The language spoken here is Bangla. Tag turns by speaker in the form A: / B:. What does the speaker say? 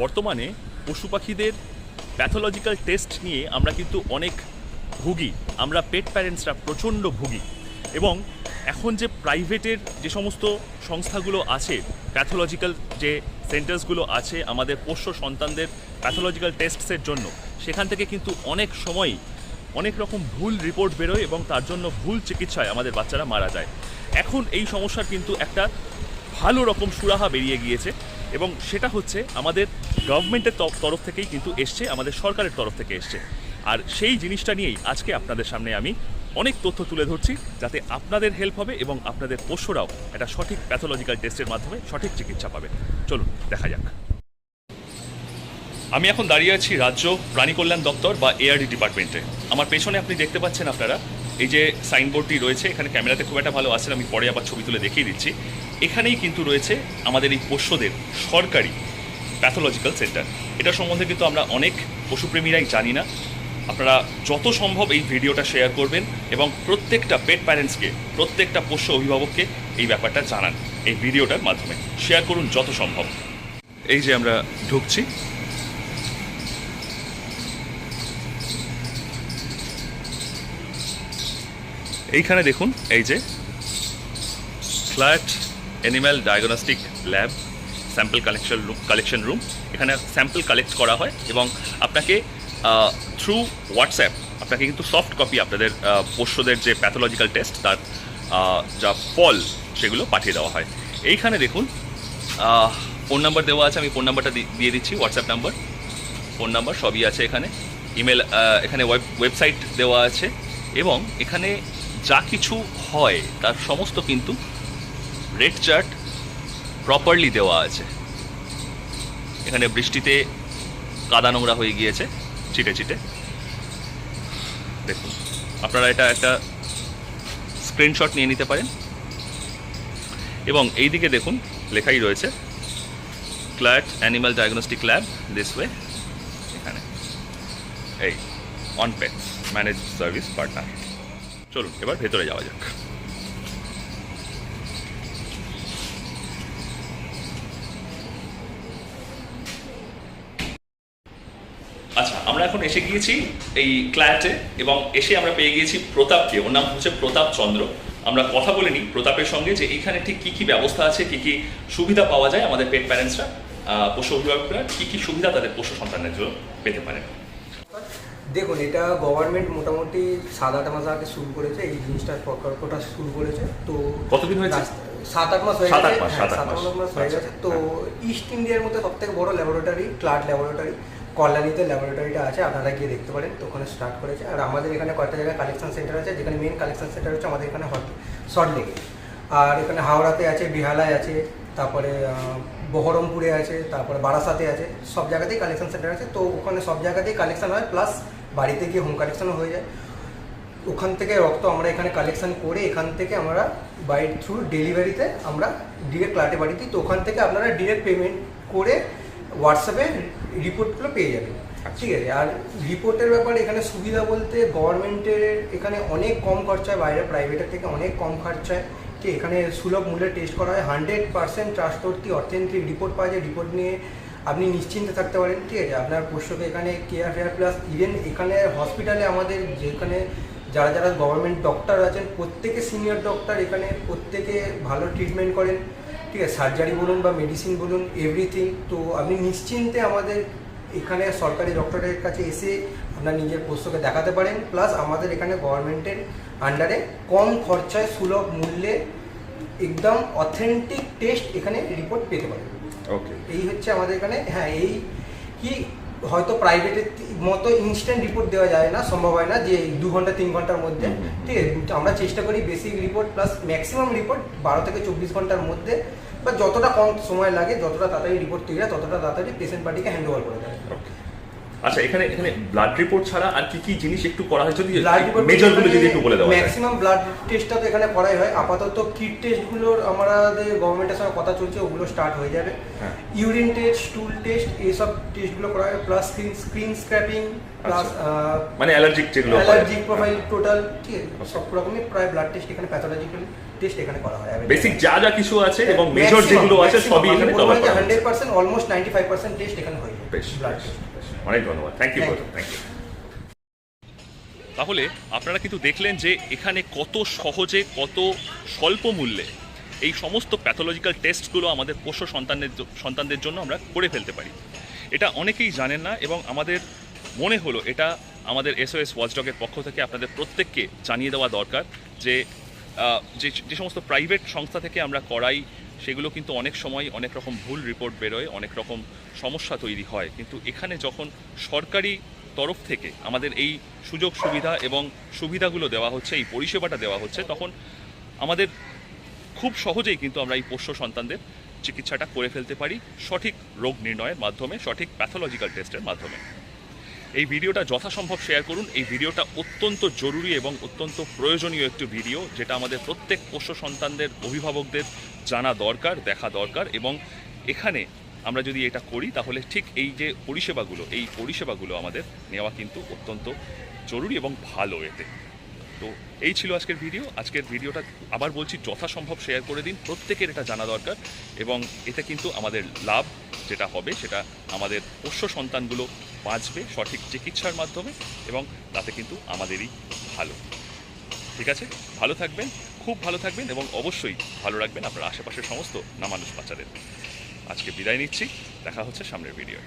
A: বর্তমানে পশু পাখিদের প্যাথোলজিক্যাল টেস্ট নিয়ে আমরা কিন্তু অনেক ভুগি। আমরা পেট প্যারেন্টসরা প্রচণ্ড ভুগি। এবং এখন যে প্রাইভেটের যে সমস্ত সংস্থাগুলো আছে প্যাথোলজিক্যাল যে সেন্টার্সগুলো আছে আমাদের পোষ্য সন্তানদের প্যাথোলজিক্যাল টেস্টসের জন্য, সেখান থেকে কিন্তু অনেক সময়ই অনেক রকম ভুল রিপোর্ট বেরোয় এবং তার জন্য ভুল চিকিৎসায় আমাদের বাচ্চারা মারা যায়। এখন এই সমস্যার কিন্তু একটা ভালো রকম সুরাহা বেরিয়ে গিয়েছে। এবং সেটা হচ্ছে আমাদের গভর্নমেন্টের তরফ থেকেই কিন্তু এসছে, আমাদের সরকারের তরফ থেকে এসছে। আর সেই জিনিসটা নিয়েই আজকে আপনাদের সামনে আমি অনেক তথ্য তুলে ধরছি, যাতে আপনাদের হেল্প হবে এবং আপনাদের পোষ্যরাও একটা সঠিক প্যাথোলজিক্যাল টেস্টের মাধ্যমে সঠিক চিকিৎসা পাবে চলুন, দেখা যাক। আমি এখন দাঁড়িয়ে আছি রাজ্য প্রাণী কল্যাণ দপ্তর বা এআরডি ডিপার্টমেন্টে আমার পেছনে আপনি দেখতে পাচ্ছেন আপনারা এই যে সাইনবোর্ডটি রয়েছে, এখানে ক্যামেরাতে খুব একটা ভালো আসে আমি পরে আবার ছবি তুলে দেখিয়ে দিচ্ছি। এখানেই কিন্তু রয়েছে আমাদের এই পোষ্যদের সরকারি প্যাথোলজিক্যাল সেন্টার এটা সম্বন্ধে কিন্তু আমরা অনেক পশুপ্রেমীরাই জানি না। আপনারা যত সম্ভব এই ভিডিওটা শেয়ার করবেন এবং প্রত্যেকটা পেট প্যারেন্টসকে প্রত্যেকটা পোষ্য অভিভাবককে এই ব্যাপারটা জানান, এই ভিডিওটার মাধ্যমে। শেয়ার করুন যত সম্ভব। এই যে আমরা ঢুকছি এইখানে দেখুন, এই যে flat animal diagnostic lab sample collection collection room এখানে স্যাম্পল কালেক্ট করা হয় এবং আপনাকে থ্রু হোয়াটসঅ্যাপ আপনাকে কিন্তু সফট কপি আপনাদের পোষ্যদের যে প্যাথোলজিক্যাল টেস্ট তার যা ফল, সেগুলো পাঠিয়ে দেওয়া হয়। এইখানে দেখুন ফোন নাম্বার দেওয়া আছে, আমি ফোন নাম্বারটা দিয়ে দিচ্ছি হোয়াটসঅ্যাপ নাম্বার ফোন নাম্বার সবই আছে এখানে। ইমেল এখানে ওয়েব ওয়েবসাইট দেওয়া আছে এবং এখানে যা কিছু হয়, তার সমস্ত কিন্তু রেড চার্ট প্রপারলি দেওয়া আছে। এখানে বৃষ্টিতে কাদা নোংরা হয়ে গিয়েছে চিটে চিটে দেখুন, আপনারা এটা একটা স্ক্রিনশট নিয়ে নিতে পারেন। এবং এই দিকে দেখুন, লেখাই রয়েছে clat animal diagnostic lab this way এখানে। এই on pet manage service partner চলুন, এবার ভেতরে যাওয়া যাক। আচ্ছা আমরা এখন এসে গিয়েছি এই ক্ল্যাটে এবং এসে আমরা পেয়ে গিয়েছি প্রতাপকে। ওর নাম হচ্ছে প্রতাপ চন্দ্র। আমরা কথা বলে নিই প্রতাপের সঙ্গে যে এইখানে ঠিক কি কি ব্যবস্থা আছে, কি কি সুবিধা পাওয়া যায় আমাদের পেট প্যারেন্টসরা পশু অভিভাবকরা, কি কি সুবিধা তাদের পশু সন্তানের জন্য পেতে পারেন
B: দেখুন এটা গভর্নমেন্ট মোটামুটি সাত আট মাস আগে শুরু করেছে এই জিনিসটার প্রকল্পটা শুরু করেছে তো
A: কতদিন হয়েছে?
B: সাত আট মাস হয়ে গেছে হ্যাঁ,
A: সাত আট মাস।
B: হয়ে
A: আচ্ছা,
B: গেছে তো। ইস্ট ইন্ডিয়ার মধ্যে সব থেকে বড় ল্যাবরেটরি ক্লাড ল্যাবরেটরি কল্যাণীতে ল্যাবরেটরিটা আছে আপনারা গিয়ে দেখতে পারেন তো ওখানে স্টার্ট করেছে আর আমাদের এখানে কয়েকটা জায়গায় কালেকশন সেন্টার আছে যেখানে মেন কালেকশন সেন্টার হচ্ছে আমাদের এখানে শর্ট লেগে আর এখানে হাওড়াতে আছে বিহালায় আছে তারপরে বহরমপুরে আছে তারপরে বারাসাতে আছে সব জায়গাতেই কালেকশন সেন্টার আছে তো ওখানে সব জায়গাতেই কালেকশন হয় প্লাস বাড়িতে গিয়ে হোম কালেকশনও হয়ে যায়। ওখান থেকে রক্ত আমরা এখানে কালেকশন করে এখান থেকে আমরা বাই থ্রু ডেলিভারিতে আমরা ডিরেক্ট ক্লাটে বাড়ি দিই তো ওখান থেকে আপনারা ডিরেক্ট পেমেন্ট করে হোয়াটসঅ্যাপে রিপোর্টগুলো পেয়ে যাবেন। ঠিক আছে? আর রিপোর্টের ব্যাপারে এখানে সুবিধা বলতে গভর্নমেন্টের এখানে অনেক কম খরচা হয় বাইরে প্রাইভেটের থেকে অনেক কম খরচায় ঠিক এখানে সুলভ মূল্যে টেস্ট করা হয়। Hundred percent trustworthy authentic report পাওয়া যায়। রিপোর্ট নিয়ে আপনি নিশ্চিন্তে থাকতে পারেন, ঠিক আছে? আপনার পোষ্যকে এখানে কেয়ার ফেয়ার প্লাস ইভেন এখানে হসপিটালে আমাদের যেখানে যারা যারা গভর্নমেন্ট ডক্টর আছেন, প্রত্যেকে সিনিয়র ডক্টর এখানে প্রত্যেকে ভালো ট্রিটমেন্ট করেন, ঠিক আছে? সার্জারি বলুন বা মেডিসিন বলুন এভরিথিং তো আপনি নিশ্চিন্তে আমাদের এখানে সরকারি ডক্টরের কাছে এসে আপনার নিজের পোষ্যকে দেখাতে পারেন প্লাস আমাদের এখানে গভর্নমেন্টের আন্ডারে কম খরচায় সুলভ মূল্যে একদম অথেন্টিক টেস্ট এখানে রিপোর্ট পেতে পারেন।
A: ওকে
B: এই হচ্ছে আমাদের এখানে হ্যাঁ এই কি হয়তো প্রাইভেটের মতো ইনস্ট্যান্ট রিপোর্ট দেওয়া যায় না সম্ভব হয় না যে দু ঘণ্টা তিন ঘণ্টার মধ্যে। ঠিক আছে? আমরা চেষ্টা করি basic report plus maximum report বারো থেকে চব্বিশ ঘণ্টার মধ্যে বা যতটা কম সময় লাগে যতটা তাড়াতাড়ি রিপোর্ট তৈরি হয় ততটা তাড়াতাড়ি পেশেন্ট পার্টিকে হ্যান্ড ওভার করে দেয়।
A: আচ্ছা এখানে এখানে ব্লাড রিপোর্ট ছাড়া আর কি কি জিনিস একটু করা হয়? যদি
B: ব্লাড
A: মেজরগুলো যদি একটু বলে যায়।
B: ম্যাক্সিমাম ব্লাড টেস্টটা তো এখানে করাই হয়। আপাতত কিট টেস্টগুলোর আমাদের গভর্নমেন্টের সঙ্গে কথা চলছে ওগুলো স্টার্ট হয়ে যাবে।
A: হ্যাঁ।
B: ইউরিন টেস্ট স্টুল টেস্ট এইসব টেস্টগুলো করা হয় plus screen screen scraping plus
A: মানে অ্যালার্জিক যেগুলো
B: অ্যালার্জিক প্রোফাইল টোটাল ঠিক আছে? সব রকমই প্রায় ব্লাড টেস্ট এখানে প্যাথোলজিক্যাল টেস্ট এখানে করা হয়।
A: বেসিক যা যা কিছু আছে এবং মেজর যেগুলো আছে সবই এখানে কভার করা।
B: Hundred percent almost ninety five percent test এখানে হয়ে যায় ব্লাড টেস্ট।
A: অনেক ধন্যবাদ। থ্যাংক ইউ থ্যাংক ইউ তাহলে আপনারা কিন্তু দেখলেন যে এখানে কত সহজে কত স্বল্প মূল্যে এই সমস্ত প্যাথোলজিক্যাল টেস্টগুলো আমাদের পোষ্য সন্তানের জ- সন্তানদের জন্য আমরা করে ফেলতে পারি। এটা অনেকেই জানেন না এবং আমাদের মনে হলো এটা আমাদের এসওএস ওয়াচডগের পক্ষ থেকে আপনাদের প্রত্যেককে জানিয়ে দেওয়া দরকার যে যে সমস্ত প্রাইভেট সংস্থা থেকে আমরা করাই সেগুলো কিন্তু অনেক সময় অনেক রকম ভুল রিপোর্ট বেরোয়, অনেক রকম সমস্যা তৈরি হয়। কিন্তু এখানে যখন সরকারি তরফ থেকে আমাদের এই সুযোগ সুবিধা এবং সুবিধাগুলো দেওয়া হচ্ছে, এই পরিষেবাটা দেওয়া হচ্ছে, তখন আমাদের খুব সহজেই কিন্তু আমরা এই পোষ্য সন্তানদের চিকিৎসাটা করে ফেলতে পারি সঠিক রোগ নির্ণয়ের মাধ্যমে, সঠিক প্যাথোলজিক্যাল টেস্টের মাধ্যমে। এই ভিডিওটা যথাসম্ভব শেয়ার করুন। এই ভিডিওটা অত্যন্ত জরুরি এবং অত্যন্ত প্রয়োজনীয় একটি ভিডিও, যেটা আমাদের প্রত্যেক পোষ্য সন্তানদের, অভিভাবকদের জানা দরকার, দেখা দরকার এবং এখানে আমরা যদি এটা করি, তাহলে ঠিক এই যে পরিষেবাগুলো, এই পরিষেবাগুলো আমাদের নেওয়া কিন্তু অত্যন্ত জরুরি এবং ভালো এতে। তো এই ছিল আজকের ভিডিও। আজকের ভিডিওটা আবার বলছি, যথাসম্ভব শেয়ার করে দিন। প্রত্যেকের এটা জানা দরকার এবং এতে কিন্তু আমাদের লাভ যেটা হবে, সেটা আমাদের পোষ্য সন্তানগুলো বাঁচবে সঠিক চিকিৎসার মাধ্যমে এবং তাতে কিন্তু আমাদেরই ভালো। ঠিক আছে? ভালো থাকবেন, খুব ভালো থাকবেন এবং অবশ্যই ভালো রাখবেন আপনার আশেপাশের সমস্ত নামানুষ বাচ্চাদের। আজকে বিদায় নিচ্ছি। দেখা হচ্ছে সামনের ভিডিও